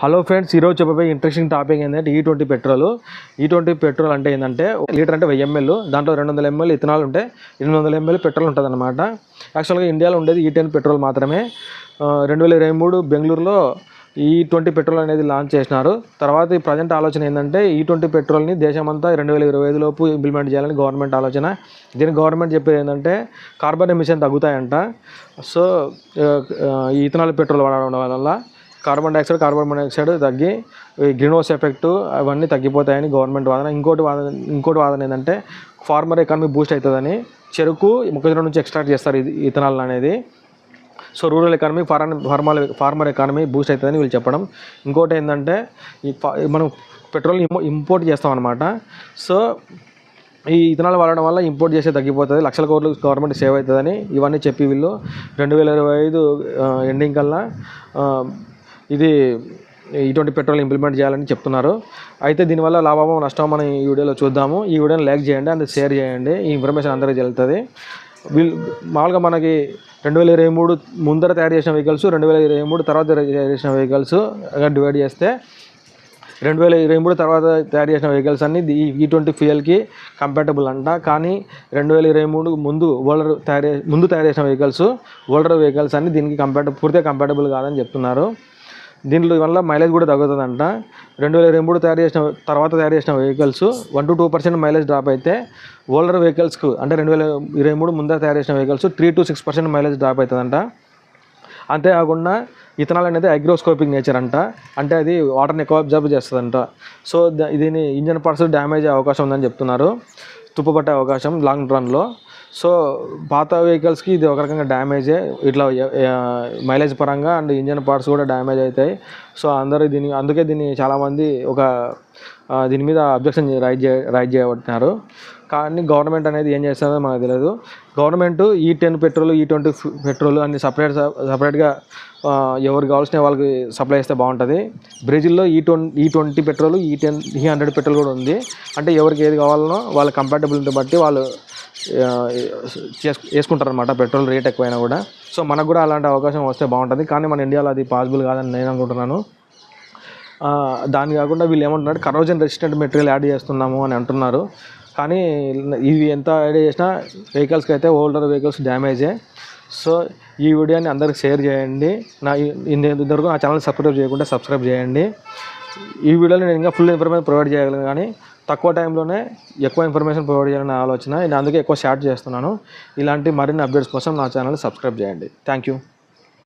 Hello friends ఈరోజు చెప్పబోయే interesting topic ఏంటంటే E twenty petrol. E twenty petrol అంటే ఏంటంటే లీటర్ అంటే వెయ్యి ఎంఎల్ దాంట్లో రెండు వందల ఎంఎల్ ఇథనాల్ ఉంటే ఎనిమిది వందల ఎంఎల్ పెట్రోల్ ఉంటుంది అనమాట యాక్చువల్గా ఇండియాలో ఉండేది e ఈ టెన్ పెట్రోల్ మాత్రమే. రెండు వేల ఇరవై మూడు బెంగళూరులో e ఈ ట్వంటీ పెట్రోల్ అనేది లాంచ్ చేసినారు. తర్వాత ఈ ప్రజెంట్ ఆలోచన ఏంటంటే e ఈ ట్వంటీ పెట్రోల్ని దేశమంతా రెండు వేల ఇరవై ఐదు లోపు ఇంప్లిమెంట్ చేయాలని గవర్నమెంట్ ఆలోచన. దీనికి గవర్నమెంట్ చెప్పేది ఏంటంటే కార్బన్ ఎమిషన్ తగ్గుతాయంట. సో ఈ ఇథనాల్ పెట్రోల్ వాడడం వల్ల కార్బన్ డైఆక్సైడ్ కార్బన్ మోనాక్సైడ్ తగ్గి గ్రీన్ హౌస్ ఎఫెక్ట్ అవన్నీ తగ్గిపోతాయని గవర్నమెంట్ వాదన. ఇంకోటి వాదన ఇంకోటి వాదన ఏంటంటే ఫార్మర్ ఎకానమీ బూస్ట్ అవుతుందని చెరుకు మొక్కజొన్న నుంచి ఎక్స్ట్రాక్ట్ చేస్తారు ఇది ఇథనాల్ అనేది. So rural economy foreign farmer farmer economy boost అవుతుందని వీళ్ళు చెప్పడం. ఇంకోటి ఏంటంటే ఈ మనం పెట్రోల్ ఇంపోర్ట్ చేస్తాం అనమాట సో ఈ ఇథనాల్ వాడడం వల్ల ఇంపోర్ట్ చేసే తగ్గిపోతుంది లక్షల కోట్లు గవర్నమెంట్ సేవ్ అవుతుందని ఇవన్నీ చెప్పి వీళ్ళు రెండు వేల ఇరవై ఐదు ఎండింగ్ కల్లా ఇది ఇటువంటి పెట్రోల్ ఇంప్లిమెంట్ చేయాలని చెప్తున్నారు. అయితే దీనివల్ల లాభమో నష్టమో మనం ఈ వీడియోలో చూద్దాము. ఈ వీడియోని లైక్ చేయండి అండ్ షేర్ చేయండి. ఈ ఇన్ఫర్మేషన్ అందరికీ వెళ్తుంది వీళ్ళు మామూలుగా మనకి రెండు వేల ఇరవై మూడు ముందర తయారు చేసిన వెహికల్స్ రెండు వేల ఇరవై మూడు తర్వాత తయారు చేసిన వెహికల్స్ డివైడ్ చేస్తే రెండు వేల ఇరవై మూడు తర్వాత తయారు చేసిన వెహికల్స్ అన్ని ఈ ట్వంటీ ఫ్యూయల్కి కంపాటబుల్ అంట. కానీ రెండు వేల ఇరవై మూడు ముందు ఓల్డర్ తయారు ముందు తయారు చేసిన వెహికల్స్ ఓల్డర్ వెహికల్స్ అన్ని దీనికి కంపాటబుల్ పూర్తిగా కంపాటబుల్ కాదని చెప్తున్నారు. దీనిలో వల్ల మైలేజ్ కూడా తగ్గుతుందంట. రెండు వేల ఇరవై మూడు తయారు చేసిన తర్వాత తయారు చేసిన vehicles one to two percent mileage drop అయితే ఓల్డర్ వెహికల్స్కు అంటే రెండు వేల ఇరవై మూడు ముందర తయారు చేసిన vehicles three to six percent mileage drop అవుతుందంట. అంతేకాకుండా ఇథనాల్ అనేది అగ్రోస్కోపిక్ నేచర్ అంట. అంటే అది వాటర్ని ఎక్కువ అబ్జర్వ్ చేస్తుందంట. సో దీని ఇంజన్ పార్ట్స్ డ్యామేజ్ అయ్యే అవకాశం ఉందని చెప్తున్నారు. తుప్పుపట్టే అవకాశం లాంగ్ రన్లో సో పాత వెహికల్స్కి ఇది ఒక రకంగా డ్యామేజే ఇట్లా మైలేజ్ పరంగా అండ్ ఇంజన్ పార్ట్స్ కూడా డ్యామేజ్ అవుతాయి సో అందరూ దీన్ని అందుకే దీన్ని చాలామంది ఒక దీని మీద అబ్జెక్షన్ రైట్ చే రైట్ చేయబడుతున్నారు కానీ గవర్నమెంట్ అనేది ఏం చేస్తుందో మనకు తెలియదు government E ten petrol E twenty petrol అన్ని సపరేట్ సపరేట్గా ఎవరు కావాల్సిన వాళ్ళకి సప్లై చేస్తే బాగుంటుంది. బ్రెజిల్లో E twenty E twenty petrol E ten E hundred petrol కూడా ఉంది. అంటే ఎవరికి ఏది కావాలనో వాళ్ళ కంపార్టబిలిటీ బట్టి వాళ్ళు ఆ, చేసు వేసుకుంటారు అనమాట పెట్రోల్ రేట్ ఎక్కువైనా కూడా. సో మనకు కూడా అలాంటి అవకాశం వస్తే బాగుంటుంది. కానీ మన ఇండియాలో అది పాసిబుల్ కాదని నేను అనుకుంటున్నాను. దాని కాకుండా వీళ్ళు ఏమంటున్నారు కరోజన్ రెసిస్టెంట్ మెటీరియల్ యాడ్ చేస్తున్నాము అని అంటున్నారు. కానీ ఇవి ఎంత యాడ్ చేసినా వెహికల్స్కి అయితే ఓల్డర్ వెహికల్స్ డ్యామేజే. సో ఈ వీడియోని అందరికి షేర్ చేయండి. నా ఇంతవరకు నా ఛానల్ సబ్స్క్రైబ్ చేయకుండా సబ్స్క్రైబ్ చేయండి. ఈ వీడియోలో నేను ఇంకా ఫుల్ ఇన్ఫర్మేషన్ ప్రొవైడ్ చేయగలను కానీ తక్కువ టైంలోనే ఎక్కువ ఇన్ఫర్మేషన్ ప్రొవైడ్ చేయాలని ఆలోచన. నేను అందుకే ఎక్కువ షార్ట్ చేస్తున్నాను. ఇలాంటి మరిన్ని అప్డేట్స్ కోసం నా ఛానల్ సబ్స్క్రైబ్ చేయండి. Thank you